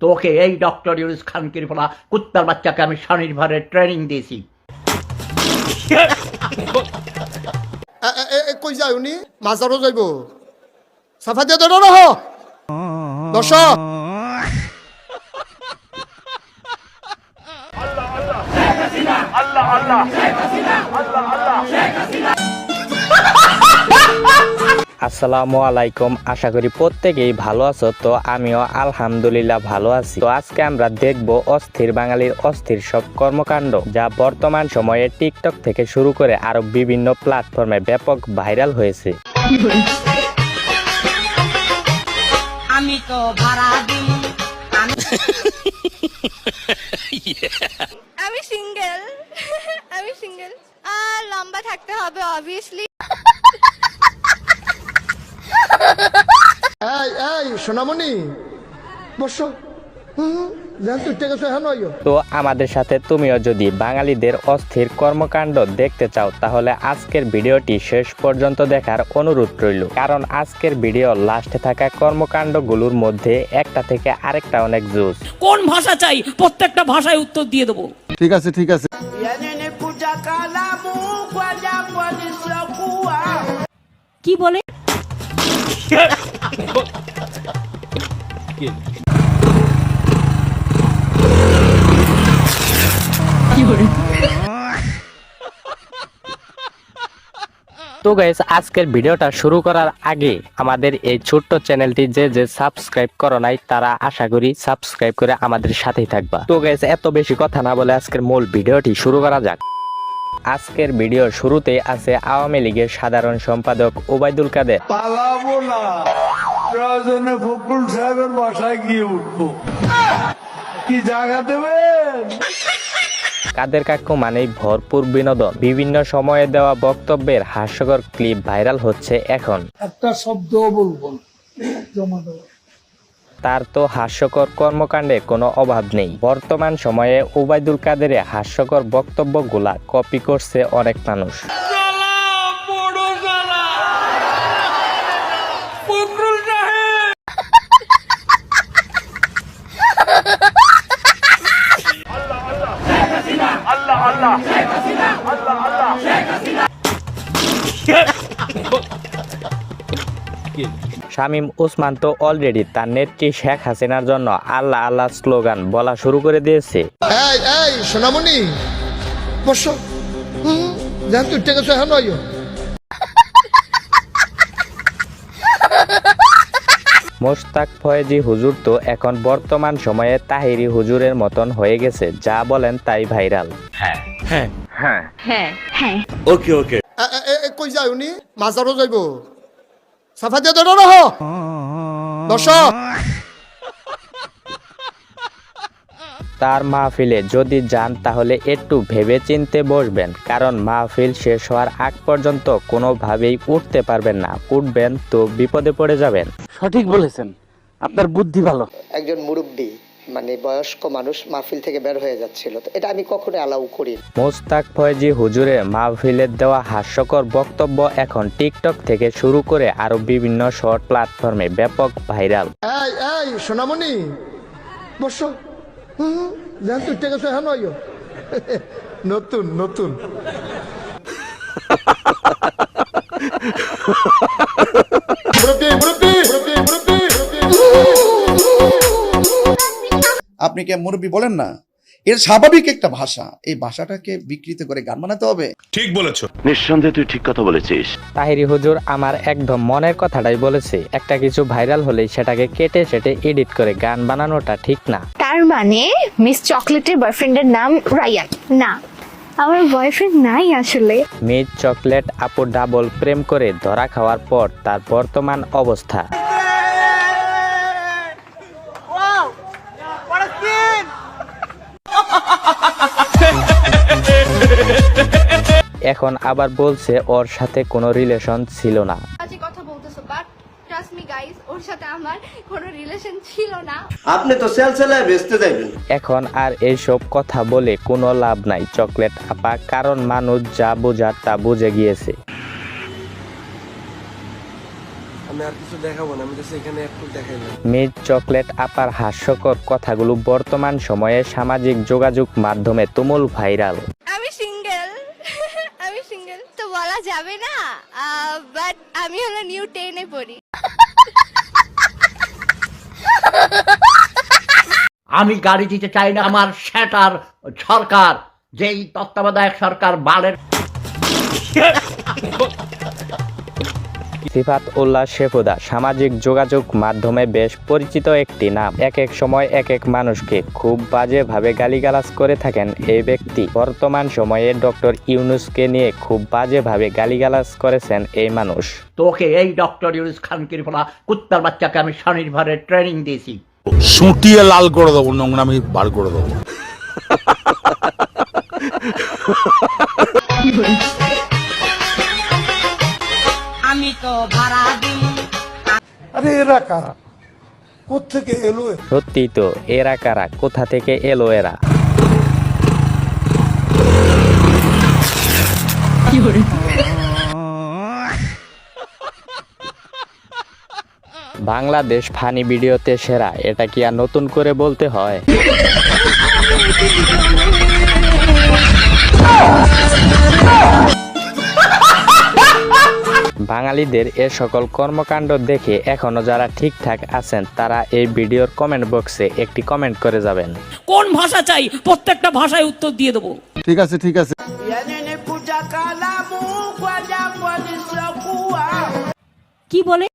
তোকে এই ডক্টর ইউনুস খানকির ফলা কুত্তার বাচ্চাকে আমি স্বনির্ভরের ট্রেনিং দিয়েছি। কই যায় উনি? মাজারও যাইব। সাফা দিয়ে ধরো রহ। দর্শক আসসালামু আলাইকুম। আশা করি প্রত্যেকেই ভালো আছো তো আমিও আলহামদুলিল্লাহ ভালো আছি। তো আজকে আমরা দেখব অস্থির বাঙালির অস্থির সব কর্মকাণ্ড যা বর্তমান সময়ে টিকটক থেকে শুরু করে আরও বিভিন্ন প্ল্যাটফর্মে ব্যাপক ভাইরাল হয়েছে। আমি তো ভাড়া আমি সিঙ্গেল। আমি সিঙ্গেল। আর লম্বা থাকতে হবে অবভিয়াসলি এই এই সোনামণি বসো। তো আমাদের সাথে তুমিও যদি বাঙালিদের অস্থির কর্মকাণ্ড দেখতে চাও তাহলে আজকের ভিডিওটি শেষ পর্যন্ত দেখার অনুরোধ রইল। কারণ আজকের ভিডিও লাস্টে থাকা কর্মকাণ্ডগুলোর মধ্যে একটা থেকে আরেকটা অনেক জোস কোন ভাষা চাই? প্রত্যেকটা ভাষায় উত্তর দিয়ে দেবো। ঠিক আছে ঠিক আছে। কি বলে? তো গাইস আজকের ভিডিওটা শুরু করার আগে আমাদের এই ছোট্ট চ্যানেলটি যে যে সাবস্ক্রাইব করো নাই, তারা আশা করি সাবস্ক্রাইব করে আমাদের সাথেই থাকবা। তো গাইস এত বেশি কথা না বলে আজকের মূল ভিডিওটি শুরু করা যাক। আজকের ভিডিওর শুরুতে আছে আওয়ামী লীগের সাধারণ সম্পাদক ওবায়দুল কাদের। পালাবো না। প্রয়োজনে ফখরুল সাহেবের বাসায় গিয়ে উঠবো। কি জায়গা দেবেন? কাদের কাকু মানেই ভরপুর বিনোদন। বিভিন্ন সময়ে দেওয়া বক্তব্যের হাস্যকর ক্লিপ ভাইরাল হচ্ছে এখন। একটা শব্দ বলব জমা দেবো তার তো হাস্যকর কর্মকাণ্ডে কোনো অভাব নেই। বর্তমান সময়ে ওবায়দুল কাদেরের হাস্যকর বক্তব্যগুলা কপি করছে অনেক মানুষ। শামীম ওসমান তো অলরেডি তার নেত্রী শেখ হাসিনার জন্য আল্লাহ আল্লাহ স্লোগান বলা শুরু করে দিয়েছে। এই এই সোনামণি বসো। জান তুই টেকে হ্যাঁ মোস্তাক ফয়েজি হুজুর তো এখন বর্তমান সময়ে তাহিরি হুজুরের মতন হয়ে গেছে যা বলেন তাই ভাইরাল। হ্যাঁ। হ্যাঁ। হ্যাঁ। এ, এ, এ, কই যায় উনি মাজারও যাইব? সাফা দিয়ে ধরো রহ দর্শক তার মাহফিলে যদি যান তাহলে একটু ভেবে চিনতে বসবেন কারণ মাহফিল শেষ হওয়ার আগ পর্যন্ত কোনোভাবেই উঠতে পারবেন না। উঠবেন তো বিপদে পড়ে যাবেন। সঠিক বলেছেন। আপনার বুদ্ধি ভালো। একজন মুরব্বী মানে বয়স্ক মানুষ মাহফিল থেকে বের হয়ে যাচ্ছিল। তো এটা আমি কখনো অ্যালাউ করি মোস্তাক ফয়েজি হুজুরের মাহফিলের দেওয়া হাস্যকর বক্তব্য এখন টিকটক থেকে শুরু করে আরও বিভিন্ন শর্ট প্ল্যাটফর্মে ব্যাপক ভাইরাল। এই এই সোনামণি বসো। হুম জান তুই টেকে গেছো হ্যাঁ নতুন নতুন। আপনি কে মুরব্বী বলেন না? এর স্বাভাবিক একটা ভাষা। এই ভাষাটাকে বিকৃত করে গান বানাতে হবে। ঠিক বলেছ। নিঃসন্দেহে তুই ঠিক কথা বলেছিস। তাহিরি হুজুর আমার একদম মনের কথাটাই বলেছে। একটা কিছু ভাইরাল হলেই সেটাকে কেটে সেটে এডিট করে গান বানানোটা ঠিক না। তার মানে মিস চকলেটের বয়ফ্রেন্ডের নাম রায়ান। না আমার বয়ফ্রেন্ড নাই আসলে। মিড চকলেট আপু ডাবল প্রেম করে ধরা খাওয়ার পর তার বর্তমান অবস্থা। এখন আবার বলছে ওর সাথে কোনো রিলেশন ছিল না। আজকে কথা বলতেছো বাট ট্রাস্ট মি গাইস ওর সাথে আমার কোনো রিলেশন ছিল না। আপনি তো সেল বেচতে যাইবেন। এখন আর এইসব কথা বলে কোনো লাভ নাই। চকলেট আপা কারণ মানুষ যা বোঝার তা বুঝে গিয়েছে। মিস চকলেট আপার হাস্যকর কথাগুলো বর্তমান সময়ে সামাজিক যোগাযোগ মাধ্যমে তুমুল ভাইরাল। আমি আমি সিঙ্গেল তো বলা যাবে না বাট আমি হলো নিউ টেনে পড়ি। আমি গাড়ি দিতে চাই না আমার সেটার সরকার, যেই তত্ত্বাবধায়ক সরকার বালের সিফাত উল্লাহ শেফুদা সামাজিক যোগাযোগ মাধ্যমে বেশ পরিচিত একটি নাম। এক এক সময় এক এক মানুষকে খুব বাজেভাবে গালিগালাজ করে থাকেন এই ব্যক্তি। বর্তমান সময়ে ডক্টর ইউনুসকে নিয়ে খুব বাজেভাবে গালিগালাজ করেছেন এই মানুষ। তোকে এই ডক্টর ইউনুস খানকির ফলা কুত্তার বাচ্চাকে আমি স্বনির্ভরে ট্রেনিং দিয়েছি। সুটিয়ে লাল করে দেবো নোংরামি বার করে দেবো। আমি তো ভাড়া দিই আরে এরা কারা? কোথেকে এলো সত্যি তো এরা কারা? কোথা থেকে এলো এরা? বাংলাদেশ ফানি ভিডিওতে সেরা এটা কি আর নতুন করে বলতে হয়? বাঙালিদের এ সকল কর্মকাণ্ড দেখে এখনও যারা ঠিকঠাক আছেন তারা এই ভিডিওর কমেন্ট বক্সে একটি কমেন্ট করে যাবেন। কোন ভাষা চাই? প্রত্যেকটা ভাষায় উত্তর দিয়ে দেবো। ঠিক আছে ঠিক আছে। কি বলে?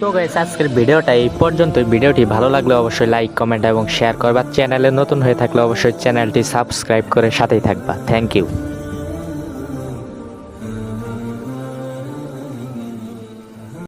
তো গাইস আজকের ভিডিওটা এই পর্যন্ত ভিডিওটি ভালো লাগলে অবশ্যই লাইক কমেন্ট এবং শেয়ার করবা। চ্যানেলে নতুন হয়ে থাকলে অবশ্যই চ্যানেলটি সাবস্ক্রাইব করে সাথেই থাকবা। Thank you